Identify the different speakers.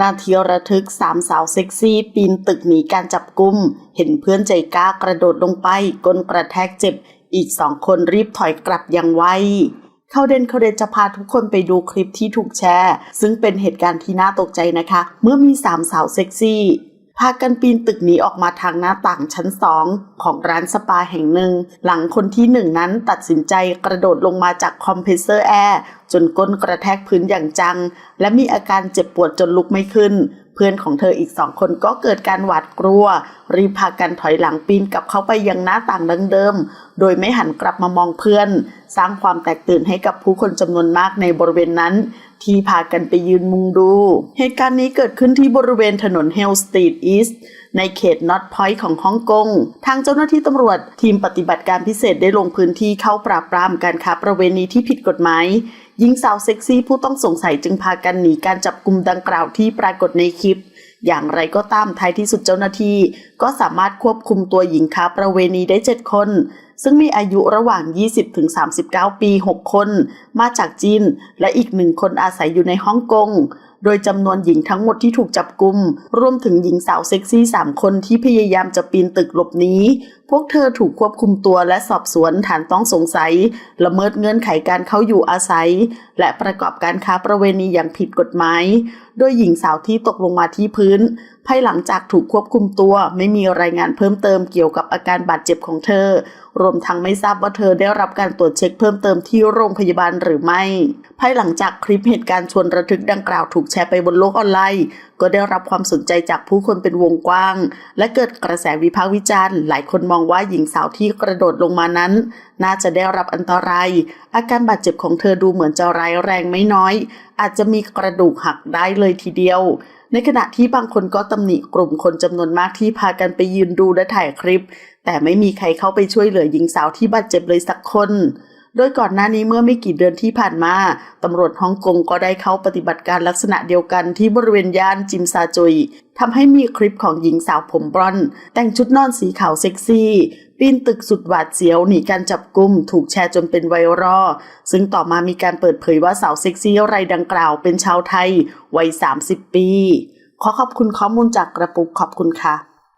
Speaker 1: นาทีระทึกสามสาวเซ็กซี่ ปีนตึกหนีการจับกุม เห็นเพื่อนใจกล้ากระโดดลงไปก้นกระแทกเจ็บ อีกสองคนรีบถอยกลับอย่างไวเข้าเด่นเขาเด่นจะพาทุกคนไปดูคลิปที่ถูกแชร์ ซึ่งเป็นเหตุการณ์ที่น่าตกใจนะคะ เมื่อมีสามสาวเซ็กซี่ พากันปีนตึกหนีออกมาทางหน้าต่างชั้นสองของร้านสปาแห่งหนึ่ง หลังคนที่หนึ่งนั้นตัดสินใจกระโดดลงมาจากคอมเพรสเซอร์แอร์จนก้นกระแทกพื้นอย่างจัง และมีอาการเจ็บปวดจนลุกไม่ขึ้น เพื่อนของเธออีกสองคนก็เกิดการหวาดกลัว รีบพากันถอยหลังปีนกลับเข้าไปยังหน้าต่างดังเดิม โดยไม่หันกลับมามองเพื่อน สร้างความแตกตื่นให้กับผู้คนจำนวนมากในบริเวณนั้น ที่พากันไปยืนมุงดู เหตุการณ์นี้เกิดขึ้นที่บริเวณถนนเฮลสตรีทอีสต์ในเขตนอตพอยต์ของฮ่องกง ทางเจ้าหน้าที่ตำรวจทีมปฏิบัติการพิเศษได้ลงพื้นที่เข้าปราบปรามการค้าประเวณีที่ผิดกฎหมายหญิงสาวเซ็กซี่ผู้ต้องสงสัยจึงพากันหนีการจับกลุ่มดังกล่าวที่ปรากฏในคลิป อย่างไรก็ตามท้ายที่สุดเจ้าหน้าที่ ก็สามารถควบคุมตัวหญิงค้าประเวณีได้ 7 คน ซึ่งมีอายุระหว่าง 20-39 ปี 6 คน มาจากจีน และอีกหนึ่งคนอาศัยอยู่ในฮ่องกง โดยจำนวนหญิงทั้งหมดที่ถูกจับกุมรวมถึงหญิงสาวเซ็กซี่ 3 คนที่พยายามจะปีนตึกหลบหนี พวกเธอถูกควบคุมตัวและสอบสวนฐานต้องสงสัย ละเมิดเงื่อนไขการเข้าอยู่อาศัย และประกอบการค้าประเวณีอย่างผิดกฎหมาย โดยหญิงสาวที่ตกลงมาที่พื้น ภายหลังจากถูกควบคุมตัวไม่มีรายงานเพิ่มเติมเกี่ยวกับอาการบาดเจ็บของเธอ รวมทั้งไม่ทราบว่าเธอได้รับการตรวจเช็คเพิ่มเติมที่โรงพยาบาลหรือไม่ ภายหลังจากคลิปเหตุการณ์ชวนระทึกดังกล่าวถูกแชร์ไปบนโลกออนไลน์ ก็ได้รับความสนใจจากผู้คนเป็นวงกว้าง และเกิดกระแสวิพากษ์วิจารณ์ หลายคนมองว่าหญิงสาวที่กระโดดลงมานั้น น่าจะได้รับอันตราย อาการบาดเจ็บของเธอดูเหมือนจะร้ายแรงไม่น้อย อาจจะมีกระดูกหักได้เลยทีเดียวในขณะที่บางคนก็ตำหนิกลุ่มคนจำนวนมากที่พากันไปยืนดูและถ่ายคลิป แต่ไม่มีใครเข้าไปช่วยเหลือหญิงสาวที่บาดเจ็บเลยสักคน โดยก่อนหน้านี้เมื่อไม่กี่เดือนที่ผ่านมา ตำรวจฮ่องกงก็ได้เข้าปฏิบัติการลักษณะเดียวกันที่บริเวณย่านจิมซาจุยทำให้มีคลิปของหญิงสาวผมบรอน แต่งชุดนอนสีขาวเซ็กซี่ ปีนตึกสุดหวาดเสียวหนีการจับกุมถูกแชร์จนเป็นไวรัลซึ่งต่อมามีการเปิดเผยว่าสาวเซ็กซี่รายดังกล่าวเป็นชาวไทยวัย 30 ปี ขอขอบคุณข้อมูลจากกระปุกขอบคุณค่ะ